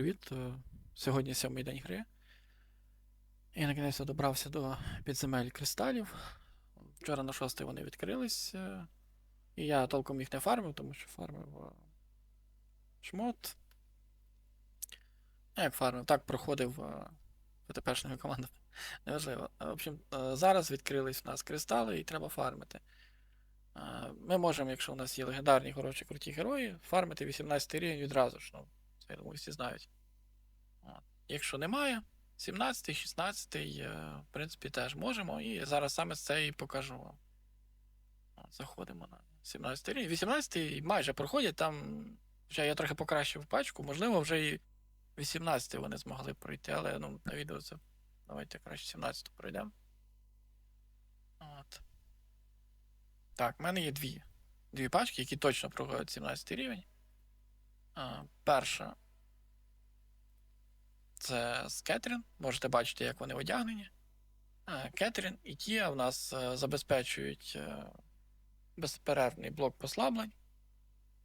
привіт. Е, Сьогодні сьомий день гри. І наконець добрався до підземель кристалів. Вчора на шостий вони відкрились. е, І я толком їх не фармив, тому що фармив е, шмот. Ну, як фармив, так проходив ВТПшною командою. Неважливо. В общем, зараз відкрились в нас кристали і треба фармити. Ми можемо, якщо у нас є легендарні хороші круті герої, фармити 18 рівень відразу ж. Ну, я думаю, всі знають. Якщо немає, 17, 16, е, в принципі, теж можемо. І зараз саме це і покажу вам. Заходимо на 17 рівень. 18 майже проходять, там. Хоча я трохи покращив пачку, можливо, вже і 18 вони змогли пройти, але ну, на відео це. Давайте краще 17 пройдемо. От. Так, в мене є дві. Дві пачки, які точно проходять 17 рівень. А, перша. Це з Кетрін. Можете бачити, як вони одягнені. Кетрін і Тія в нас е, забезпечують е, безперервний блок послаблень.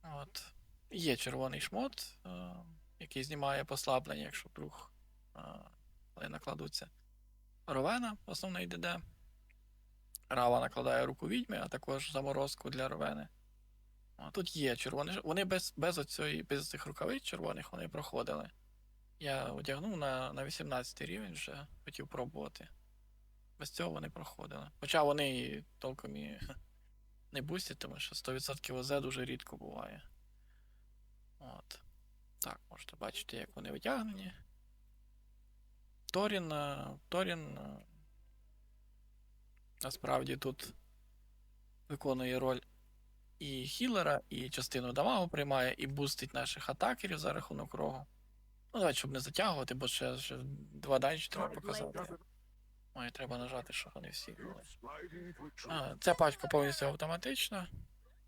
От. Є червоний шмот, е, який знімає послаблення, якщо вдруг е, накладуться. Ровена, основний ДД. Рава накладає руку відьми, а також заморозку для ровени. Тут є червоний. Вони без, без, оцьої, без цих рукавиць червоних вони проходили. Я одягнув на, на 18 рівень вже хотів пробувати. Без цього вони проходили. Хоча вони толком і не бустять, тому що 100% ОЗ дуже рідко буває. От. Так, можете бачити, як вони одягнені. Торін. е, Торін. е, Насправді тут виконує роль і хілера, і частину дамагу приймає, і бустить наших атакерів за рахунок рогу. Ну, давайте, щоб не затягувати, бо ще, ще два данчі треба показати. Ой, треба нажати, щоб вони всі були. А, ця пачка повністю автоматична.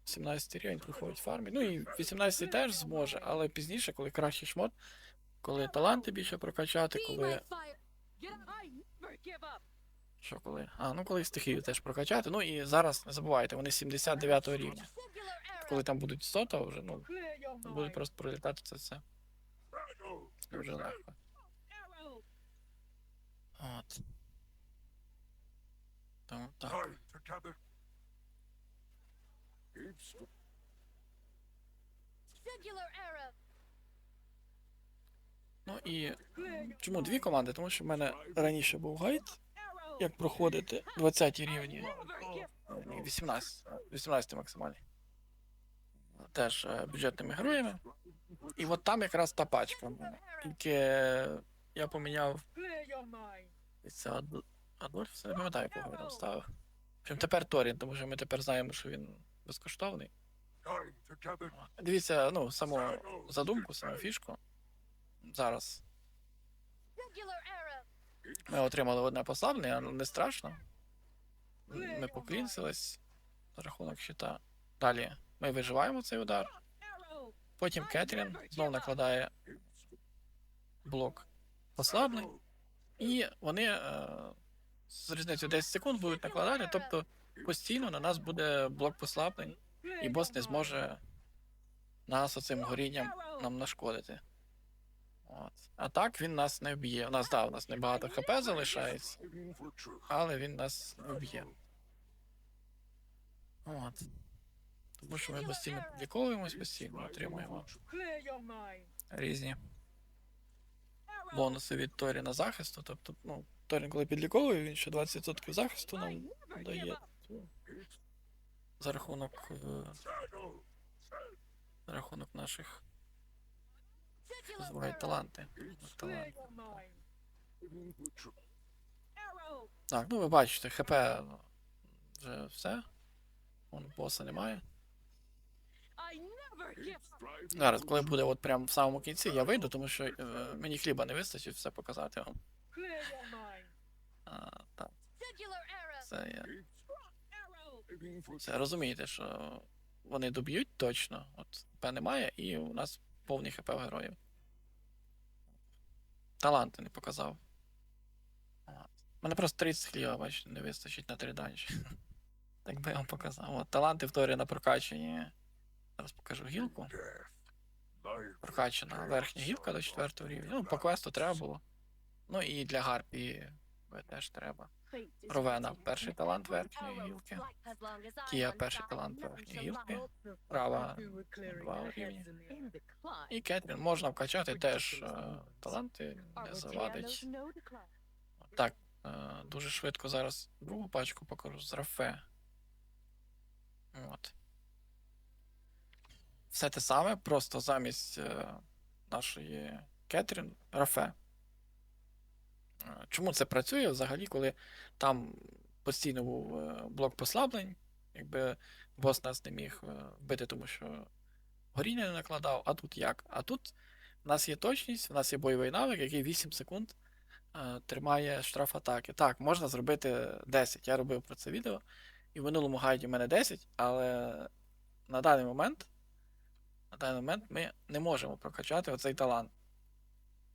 17 рівень приходить фармі. Ну і 18 теж зможе, але пізніше, коли кращий шмот, коли таланти більше прокачати, коли. Що коли? А, ну коли стихію теж прокачати. Ну і зараз не забувайте, вони 79 рівня. Коли там будуть 100, то вже ну, будуть просто пролітати це все. Дуже легко. От. Тому так. Ну і чому дві команди? Тому що в мене раніше був гайд, як проходити 20 рівні. 18. 18 максимальний. Теж е, бюджетними героями. І от там якраз та пачка. Тільки я поміняв це Адольф, це не пам'ятаю, кого я там ставив. В тепер Торін, тому що ми тепер знаємо, що він безкоштовний. Дивіться, ну, саму задумку, саму фішку. Зараз ми отримали одне послаблення, але не страшно. Ми поклінсились за рахунок щита. Далі ми виживаємо цей удар. Потім Кетрін знову накладає блок послаблень. І вони е, з різницею 10 секунд будуть накладати, тобто постійно на нас буде блок послаблень, і бос не зможе нас оцим горінням нам нашкодити. От. А так він нас не вб'є. У нас, да, у нас небагато хп залишається, але він нас не вб'є. От. Тому що ми постійно підліковуємось, постійно отримуємо різні бонуси від Торіна захисту. Тобто, ну, Торін, коли підліковує, він ще 20% захисту нам дає. За рахунок. е, За рахунок наших називають таланти. таланти. Так, ну ви бачите, ХП ну, вже все. Вон боса немає. Зараз, коли буде от прямо в самому кінці, я вийду, тому що е, мені хліба не вистачить все показати вам. А, так, це я. Це розумієте, що вони доб'ють точно. От ХП немає, і у нас повний ХП в героїв. Таланти не показав. Мене просто 30 хліба, бачите, не вистачить на 3 данжі. Так би я вам показав. От, таланти в Торі на прокачанні. Зараз покажу гілку. прокачана верхня гілка до 4 рівня. Ну, по квесту треба було. Ну і для гарпії теж треба. Ровена перший талант верхньої гілки. Тія перший талант верхньої гілки. Права Два рівні. І Кетрін можна вкачати теж е, таланти, не завадить. Так, е, дуже швидко зараз другу пачку покажу з Рафе. От. Все те саме, просто замість е, нашої Кетрін Рафе. Е, Чому це працює взагалі, коли там постійно був е, блок послаблень, якби бос нас не міг е, вбити, тому що горіння не накладав, а тут як? А тут в нас є точність, в нас є бойовий навик, який 8 секунд е, тримає штраф атаки. Так, можна зробити 10. Я робив про це відео. І в минулому гайді в мене 10, але на даний момент, на даний момент ми не можемо прокачати оцей талант.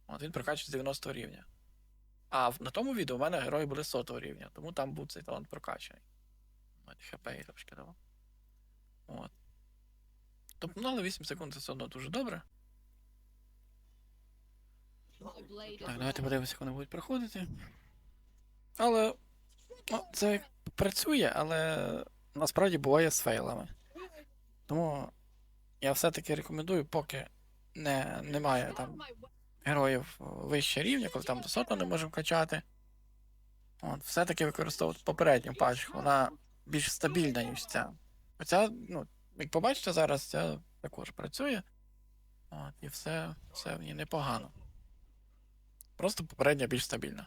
От він прокачує з 90 рівня. А на тому відео в мене герої були 100 рівня, тому там був цей талант прокачаний. ХП я трошки давав. От. Тобто, ну, але 8 секунд це все одно дуже добре. Так, давайте подивимося, як вони будуть проходити. Але ну, це працює, але насправді буває з фейлами. Тому я все-таки рекомендую, поки не, немає там героїв вище рівня, коли там до сотого не можемо качати. От, все-таки використовувати попередню пачку. Вона більш стабільна, ніж ця. Хоча, ну, як побачите, зараз ця також працює. От, і все, все в ній непогано. Просто попередня більш стабільна.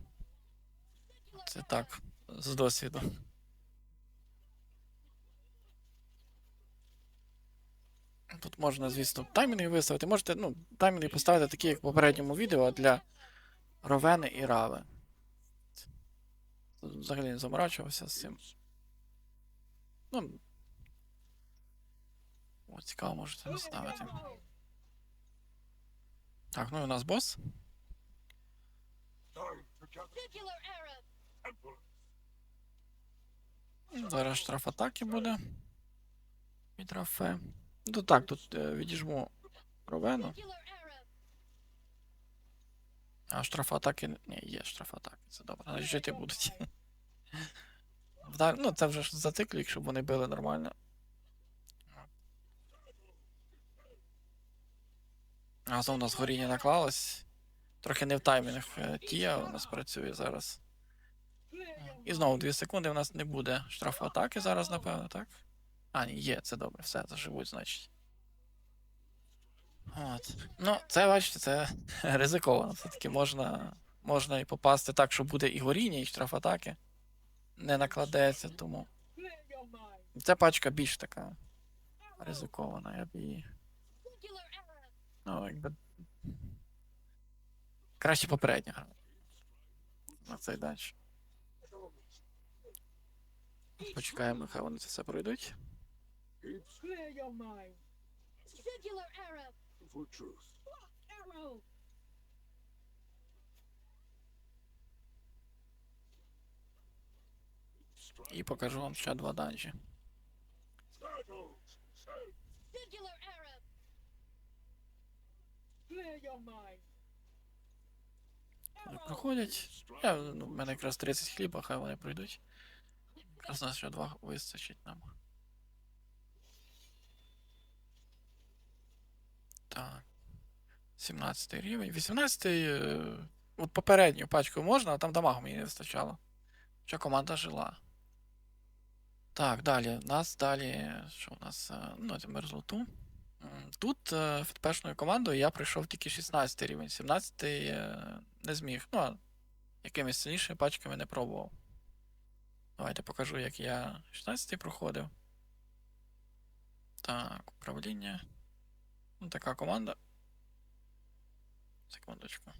Це так, з досвіду. Тут можна, звісно, таймінги виставити. Можете, ну, таймінги поставити такі, як в попередньому відео для Ровени і Рави. Взагалі не заморачувався з цим. Ну. О, цікаво, можете наставити. Так, ну і у нас бос. Зараз штраф атаки буде. Від Рафе. Ну так, тут е, відіжму Ровену. А штраф атаки. Ні, є штраф атаки. Це добре. Значить, жити будуть. Ну, це вже ж зациклік, щоб вони били нормально. А знову у нас горіння наклалось. Трохи не в таймінг е, Тія у нас працює зараз. І знову 2 секунди у нас не буде штрафу атаки зараз, напевно, так? А, ні, є, це добре, все, заживуть, значить. От. Ну, це, бачите, це ризиковано. Все-таки можна, можна і попасти так, що буде і горіння, і штраф атаки. Не накладеться, тому. Ця пачка більш така ризикована, я б її. Ну, якби. Краще попередня гра. На цей дальше. Почекаємо, хай вони це все пройдуть. І покажу вам ще два данжі. Вони проходять. Я, ну, в мене якраз 30 хліба, хай вони пройдуть. Якраз нас ще два вистачить нам. Так. 17 рівень. 18 е, от попередню пачку можна, а там дамагу мені не вистачало. Що команда жила. Так, далі. Нас далі. Що у нас? е, Ну, це мерзлоту. Тут е, в першою командою я прийшов тільки 16 рівень. 17 е, не зміг. Ну, якимись сильнішими пачками не пробував. Давайте покажу, як я 16 проходив. Так, управління. Ну, така команда. Секундочку.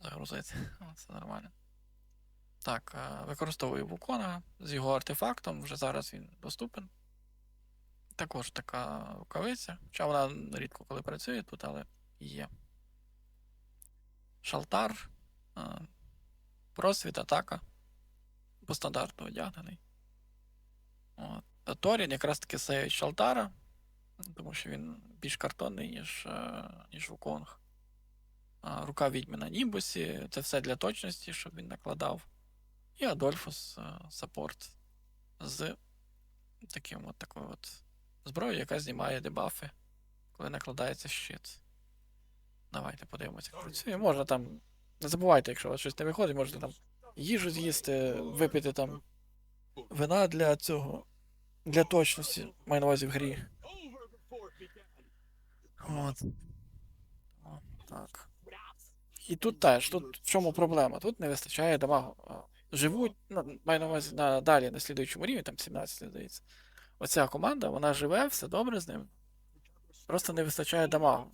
Загрузити. Це нормально. Так, е, використовую Вукона з його артефактом. Вже зараз він доступен. Також така рукавиця. Хоча вона рідко коли працює тут, але є. Шалтар. е, Просвіт, атака. По стандарту одягнений. От. Торін якраз таки сейвить Шалтара. Тому що він більш картонний, ніж, е, ніж Вуконг. Рука відьми на Німбусі, це все для точності, щоб він накладав. І Адольфус е, саппорт з таким от такою от зброєю, яка знімає дебафи, коли накладається щит. Давайте подивимося, як працює. Можна там. Не забувайте, якщо у вас щось не виходить, можете там їжу з'їсти, випити там вина для цього. Для точності, маю на увазі в грі. От. Так. І тут теж, тут в чому проблема? Тут не вистачає дамагу. Живуть, ну, маю на увазі на, далі на слідуючому рівні, там 17, здається. Оця команда, вона живе, все добре з ним. Просто не вистачає дамагу.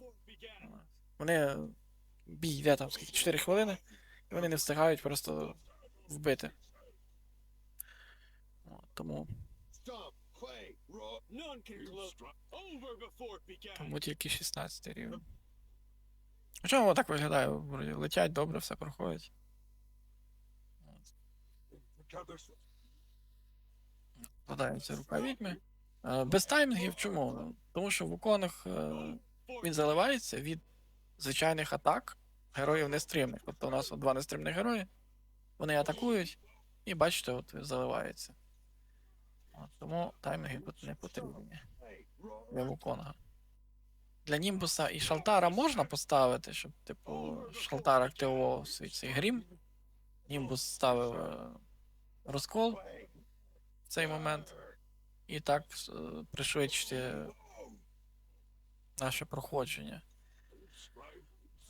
Вони бій йде там скільки 4 хвилини, і вони не встигають просто вбити. Тому, тому тільки 16 рівень. Хоча воно так виглядає, вроді летять добре, все проходить. Складається рука відьми. Без таймінгів чому? Тому що в уконах е, він заливається від звичайних атак героїв нестримних. Тобто у нас от два нестримних герої. Вони атакують, і бачите, от заливається. От, тому таймінги тут не потрібні для Вуконга. Для Німбуса і Шалтара можна поставити, щоб, типу, Шалтар активував свій цей грім. Німбус ставив е, розкол в цей момент. І так е, пришвидшити наше проходження.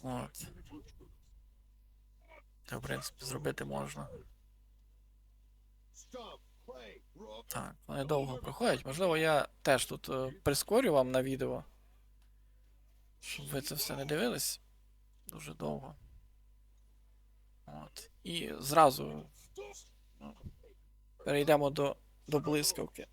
От. Це, в принципі, зробити можна. Так, вони довго проходять. Можливо, я теж тут е, прискорю вам на відео. Щоб ви це все не дивились. Дуже довго. От. І зразу ну, перейдемо до, до блискавки.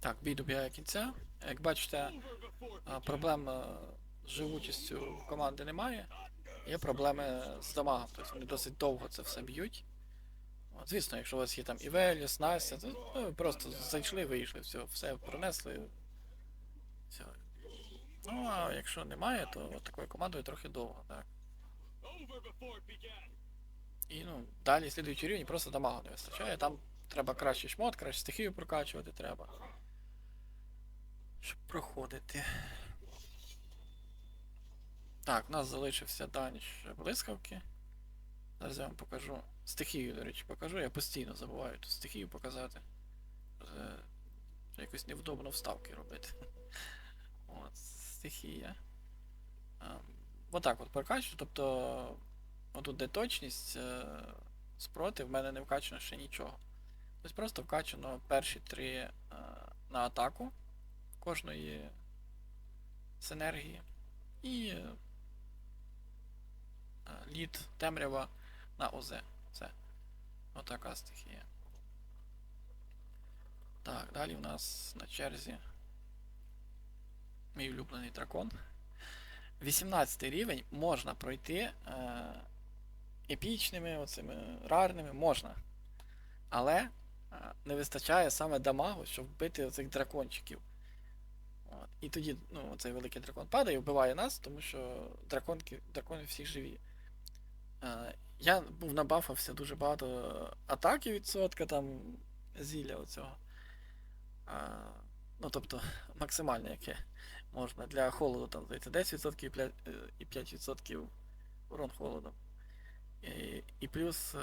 Так, бій добігає кінця. Як бачите, Over живучістю команди немає. Є проблеми з дамагом, тобто вони досить довго це все б'ють. Звісно, якщо у вас є там Івеліс, Настя, то ну, просто зайшли, вийшли, все, все пронесли. Все. Ну, а якщо немає, то от такою командою трохи довго, так. І ну, далі слідуючий рівень просто дамагу не вистачає. Там треба кращий шмот, краще стихію прокачувати треба. Щоб проходити. Так, у нас залишився даніч блискавки. Зараз я вам покажу. Стихію, до речі, покажу. Я постійно забуваю тут стихію показати. Е, Якось невдобно вставки робити. От, стихія. Ем, Отак от прокачую, тобто Отут де точність е, спроти, в мене не вкачано ще нічого. Тобто просто вкачано перші три е, на атаку кожної синергії. І е, лід темрява на ОЗ. Все. Отака стихія. Так, далі у нас на черзі мій улюблений дракон. 18 рівень можна пройти е, епічними, оцими рарними, можна. Але е, не вистачає саме дамагу, щоб вбити оцих дракончиків. От. І тоді ну, цей великий дракон падає і вбиває нас, тому що драконки, дракони всі живі. Е, я був набафався дуже багато атаки відсотка, там зілля оцього. Е, ну, тобто, максимальне яке можна. Для холоду там здається 10% і 5%, е, і 5% урон холодом. І, і плюс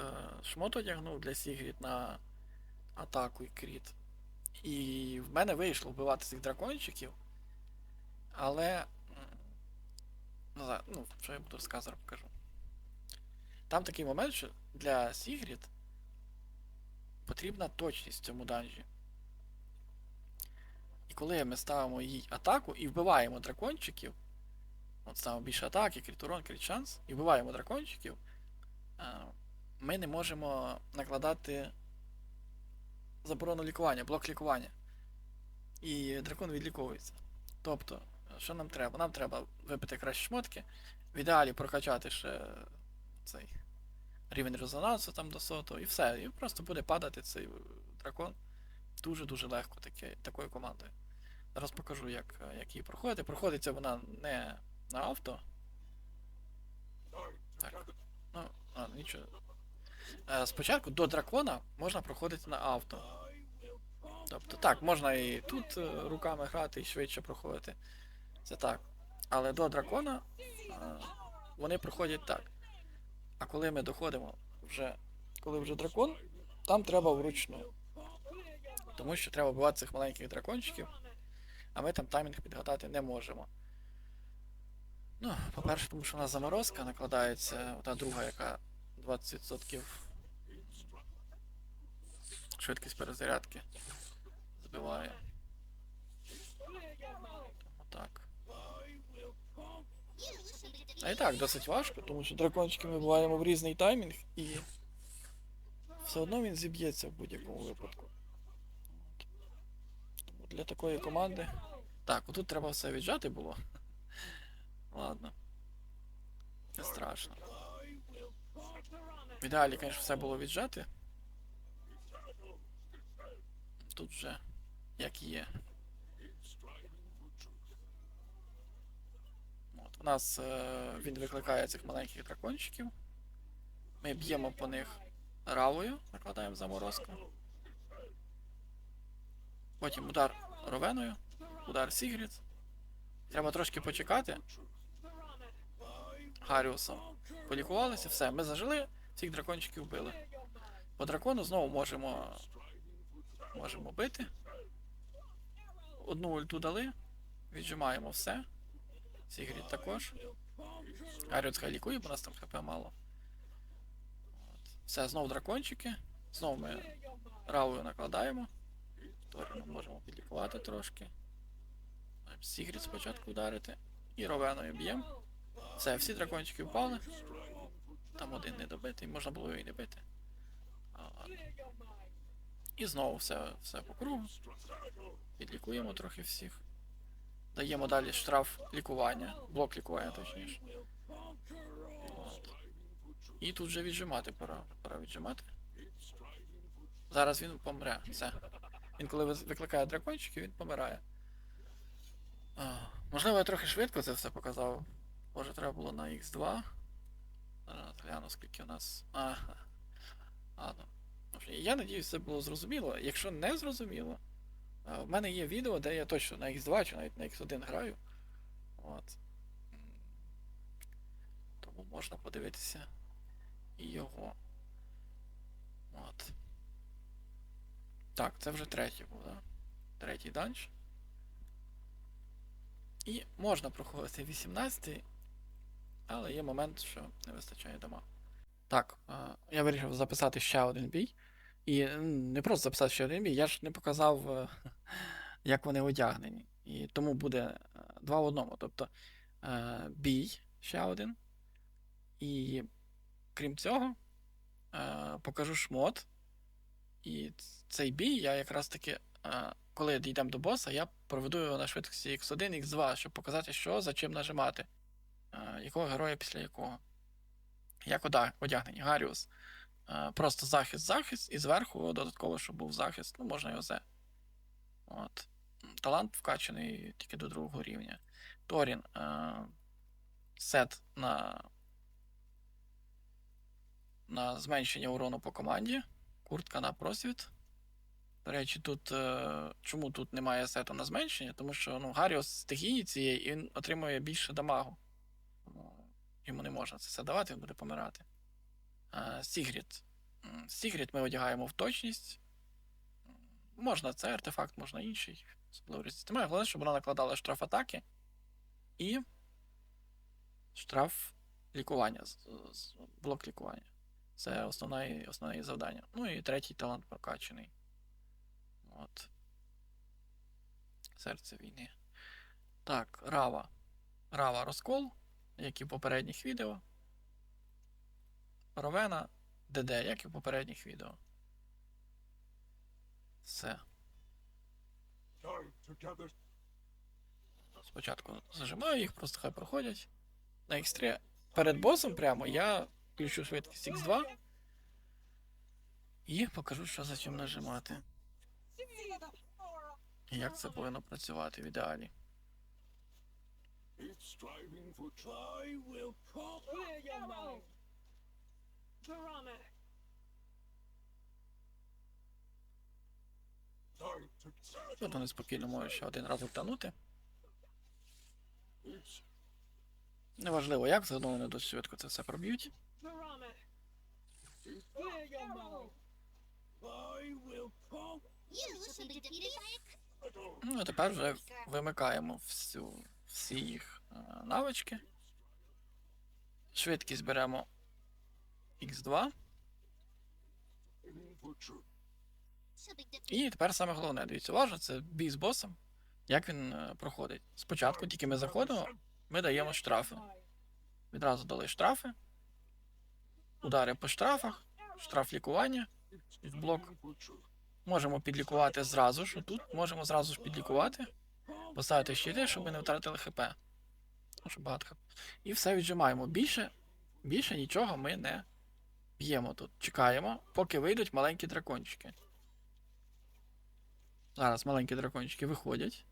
шмот одягнув для Сігрід на атаку і кріт. І в мене вийшло вбивати цих дракончиків. Але. Ну, що я буду розказувати, покажу. Там такий момент, що для Сігрід потрібна точність в цьому данжі. І коли ми ставимо їй атаку і вбиваємо дракончиків, от ставимо більше атаки, кріт урон, кріт шанс, і вбиваємо дракончиків, ми не можемо накладати заборону лікування, блок лікування. І дракон відліковується. Тобто, що нам треба? Нам треба випити кращі шмотки, в ідеалі прокачати ще цей рівень резонансу там до сотого, і все. І просто буде падати цей дракон дуже-дуже легко таке, такою командою. Зараз покажу, як, як її проходити. Проходиться вона не на авто. Так. Ну, а, нічого. Е, Спочатку до дракона можна проходити на авто. Тобто так, можна і тут е, руками грати і швидше проходити. Це так. Але до дракона е, вони проходять так. А коли ми доходимо вже, коли вже дракон, там треба вручну. Тому що треба вбивати цих маленьких дракончиків, а ми там таймінг підгадати не можемо. Ну, по-перше, тому що у нас заморозка накладається, та друга, яка 20% швидкість перезарядки збиває. Тому так. А і так, досить важко, тому що дракончики ми буваємо в різний таймінг і все одно він зіб'ється в будь-якому випадку. Тому для такої команди. Так, отут треба все віджати було. Ладно. Не страшно. В ідеалі, звісно, все було віджати. Тут вже як є. От, у нас е, він викликає цих маленьких дракончиків. Ми б'ємо по них равою, накладаємо заморозку. Потім удар ровеною, удар Сігріт. Треба трошки почекати. Гаріусом. Полікувалися, все, ми зажили, всіх дракончиків вбили. По дракону знову можемо. Можемо бити. Одну ульту дали. Віджимаємо все. Сігріт також. Гаріус хай лікує, бо у нас там хп мало. От. Все, знову дракончики. Знову ми равою накладаємо. Торіну можемо підлікувати трошки. Сігріт спочатку вдарити. І ровеною б'ємо. Все, всі дракончики впали. Там один не добитий, можна було його і не бити. А. І знову все, все по кругу. Підлікуємо трохи всіх. Даємо далі штраф лікування, блок лікування точніше. І тут вже віджимати пора. Пора віджимати. Зараз він помре. Все. Він коли викликає дракончиків, він помирає. А, можливо, я трохи швидко це все показав. Може, треба було на X2. Зараз гляну, скільки у нас. Ага. Ладно. Я надіюсь, це було зрозуміло. Якщо не зрозуміло, в мене є відео, де я точно на X2 чи навіть на X1 граю. От. Тому можна подивитися його. От. Так, це вже третій був, да? Третій данж. І можна проходити 18 але є момент, що не вистачає дома. Так, я вирішив записати ще один бій. І не просто записати ще один бій, я ж не показав, е, як вони одягнені. І тому буде е, два в одному. Тобто е, бій ще один. І крім цього, покажу шмот. І цей бій я якраз таки, коли дійдемо до боса, я проведу його на швидкості X1, X2, щоб показати, що за чим нажимати. Якого героя після якого. Як одягнені Гаріус. Е, Просто захист, захист, і зверху додатково, щоб був захист, ну, можна і ОЗ. От. Талант вкачаний тільки до другого рівня. Торін. Е, сет на, на зменшення урону по команді. Куртка на просвіт. До речі, тут. Е, чому тут немає сету на зменшення? Тому що ну, Гаріус стихії цієї і він отримує більше дамагу. Йому не можна це все давати, він буде помирати. Е, Сігріт. Сігріт ми одягаємо в точність. Можна це артефакт, можна інший. Особливо немає. Головне, щоб вона накладала штраф атаки і штраф лікування. Блок лікування. Це основне, основне завдання. Ну і третій талант прокачаний. От. Серце війни. Так, Рава. Рава розкол, як і в попередніх відео. Ровена ДД, як і в попередніх відео. Все. Спочатку зажимаю їх, просто хай проходять. На X3 перед босом прямо я включу швидкість X2 І покажу, що за чим нажимати. І як це повинно працювати в ідеалі. It's striving for I will Piranha. Тут вони спокійно можуть ще один раз утонути. It's Неважливо, як, все одно вони досить швидко це все проб'ють. Ну, а тепер вже вимикаємо всю, всі їх е, навички. Швидкість беремо X2. Aiming for truth. shall be defeated. І тепер саме головне, дивіться, уважно, це бій з босом. Як він е, проходить? Спочатку тільки ми заходимо, ми даємо штрафи. Відразу дали штрафи. Удари по штрафах, штраф лікування. Блок. Можемо підлікувати зразу ж. Тут можемо зразу ж підлікувати, поставити щити, щоб ми не втратили ХП. Щоб багато. І все віджимаємо. Більше, більше нічого ми не б'ємо тут. Чекаємо, поки вийдуть маленькі дракончики. Зараз маленькі дракончики виходять.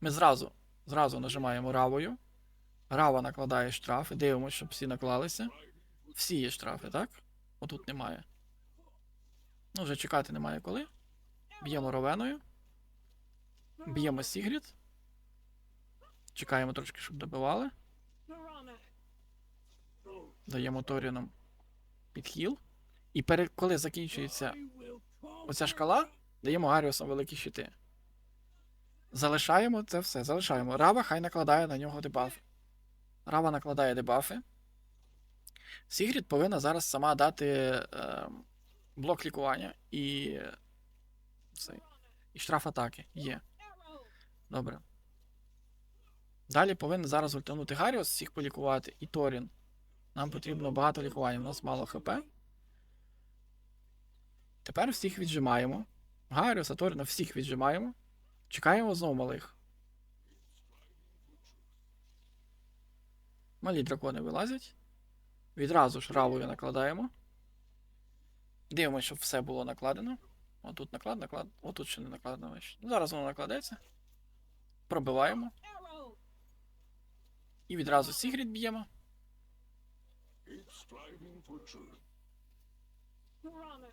Ми зразу, зразу нажимаємо равою. Рава накладає штрафи, дивимося, щоб всі наклалися. Всі є штрафи, так? Отут немає. Ну, вже чекати немає коли. Б'ємо ровеною. Б'ємо Сігрід. Чекаємо трошки, щоб добивали. Даємо Торінам підхіл. І пере... коли закінчується оця шкала, даємо Гаріусам великі щити. Залишаємо це все. Залишаємо. Рава хай накладає на нього дебаф. Рава накладає дебафи. Сігрід повинна зараз сама дати е, блок лікування і. Цей, і штраф атаки. Є. Добре. Далі повинен зараз ультанути Гаріус, всіх полікувати, і Торін. Нам потрібно багато лікування, у нас мало ХП. Тепер всіх віджимаємо. Гаріуса, Торіна, всіх віджимаємо. Чекаємо знову малих. Малі дракони вилазять. Відразу ж равою накладаємо. Дивимося, щоб все було накладено. Отут наклад, наклад. Отут ще не накладено. Ну, Зараз воно накладеться. Пробиваємо. І відразу Сігрід б'ємо. It's striving for truth. Piranha.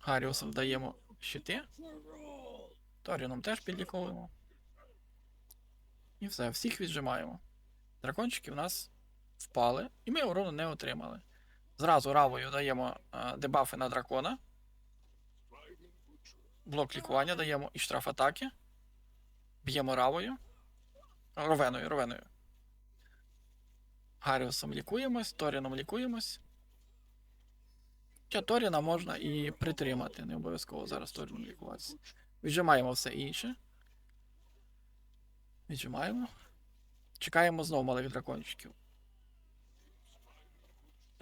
Гаріусом даємо щити. Торіном теж підліковуємо. І все, всіх віджимаємо. Дракончики в нас впали, і ми урону не отримали. Зразу равою даємо е, дебафи на дракона, блок лікування даємо і штраф атаки. Б'ємо равою. Ровеною, ровеною. Гаріусом лікуємось, Торіном лікуємось. Хоча Торіна можна і притримати, не обов'язково зараз Торіном лікуватися. Віджимаємо все інше. Віджимаємо. Чекаємо знову малих дракончиків.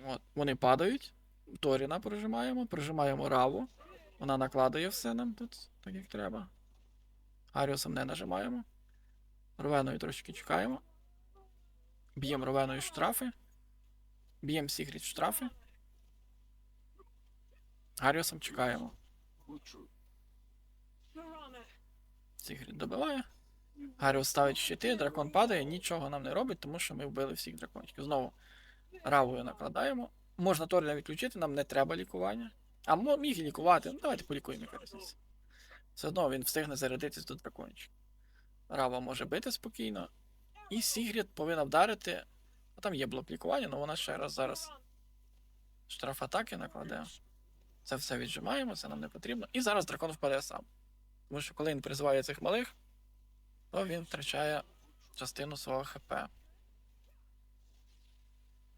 От, вони падають. Торіна прижимаємо, прижимаємо раву. Вона накладає все нам тут, так як треба. Аріусом не нажимаємо. Ровеною трошки чекаємо. Б'ємо ровеною штрафи. Б'ємо Сігрід штрафи. Аріусом чекаємо. Сігрід добиває. Гаріус ставить щити, дракон падає, нічого нам не робить, тому що ми вбили всіх дракончиків. Знову равою накладаємо. Можна Торіна відключити, нам не треба лікування. А міг і лікувати. Ну, давайте полікуємо, яка. Все одно він встигне зарядитись до дракончика. Рава може бити спокійно. І Сігрід повинна вдарити. А там є блок лікування, але вона ще раз зараз штраф атаки накладе. Це все віджимаємо, це нам не потрібно. І зараз дракон впаде сам. Тому що коли він призиває цих малих, то він втрачає частину свого ХП.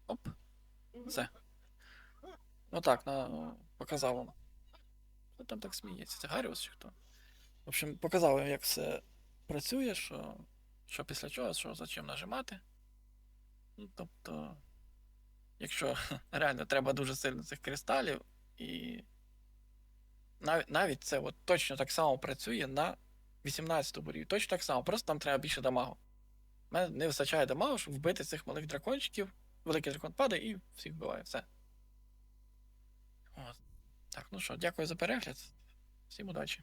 Оп. Все. Ну так, на... показав вам. Хто там так сміється? Це Гаріус чи хто? В общем, показав як все працює, що, що після чого, що за чим нажимати. Ну, тобто, якщо реально треба дуже сильно цих кристалів, і навіть, навіть це от точно так само працює на 18 рівні. Точно так само, просто там треба більше дамагу. У мене не вистачає дамагу, щоб вбити цих малих дракончиків. Великий дракон падає і всіх вбиває. Все. От. Так, ну що, дякую за перегляд. Всім удачі.